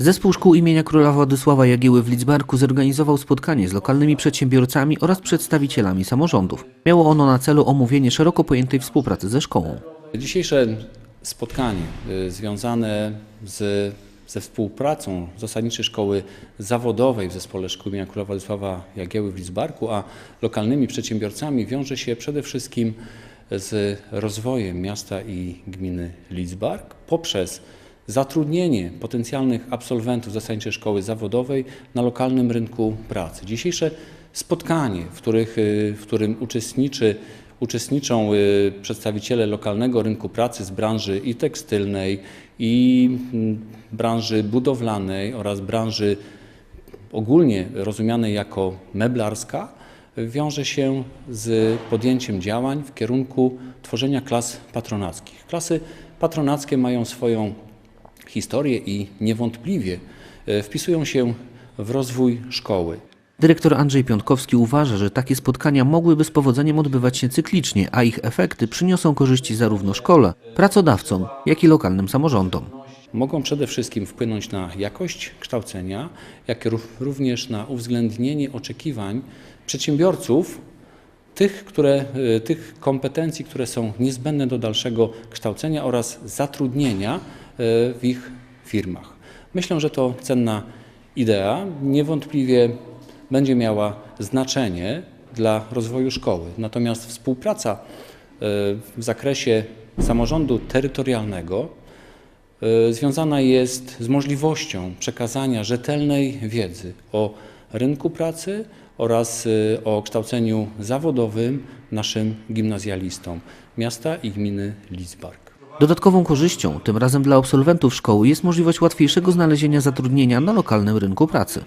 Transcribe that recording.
Zespół Szkół imienia Króla Władysława Jagieły w Lidzbarku zorganizował spotkanie z lokalnymi przedsiębiorcami oraz przedstawicielami samorządów. Miało ono na celu omówienie szeroko pojętej współpracy ze szkołą. Dzisiejsze spotkanie y, związane z, ze współpracą Zasadniczej Szkoły Zawodowej w Zespole Szkół im. Króla Władysława Jagieły w Lidzbarku, a lokalnymi przedsiębiorcami wiąże się przede wszystkim z rozwojem miasta i gminy Lidzbark poprzez zatrudnienie potencjalnych absolwentów Zasadniczej Szkoły Zawodowej na lokalnym rynku pracy. Dzisiejsze spotkanie, w, których, y, w którym uczestniczy Uczestniczą y, przedstawiciele lokalnego rynku pracy z branży i tekstylnej, i mm, branży budowlanej oraz branży ogólnie rozumianej jako meblarska, wiąże się z podjęciem działań w kierunku tworzenia klas patronackich. Klasy patronackie mają swoją historię i niewątpliwie y, wpisują się w rozwój szkoły. Dyrektor Andrzej Piątkowski uważa, że takie spotkania mogłyby z powodzeniem odbywać się cyklicznie, a ich efekty przyniosą korzyści zarówno szkole, pracodawcom, jak i lokalnym samorządom. mogą przede wszystkim wpłynąć na jakość kształcenia, jak również na uwzględnienie oczekiwań przedsiębiorców, tych, które, y, tych kompetencji, które są niezbędne do dalszego kształcenia oraz zatrudnienia w ich firmach. Myślę, że to cenna idea. Niewątpliwie będzie miała znaczenie dla rozwoju szkoły. Natomiast współpraca y, w zakresie samorządu terytorialnego y, związana jest z możliwością przekazania rzetelnej wiedzy o rynku pracy oraz o kształceniu zawodowym naszym gimnazjalistom miasta i gminy Lidzbark. Dodatkową korzyścią, tym razem dla absolwentów szkoły, jest możliwość łatwiejszego znalezienia zatrudnienia na lokalnym rynku pracy.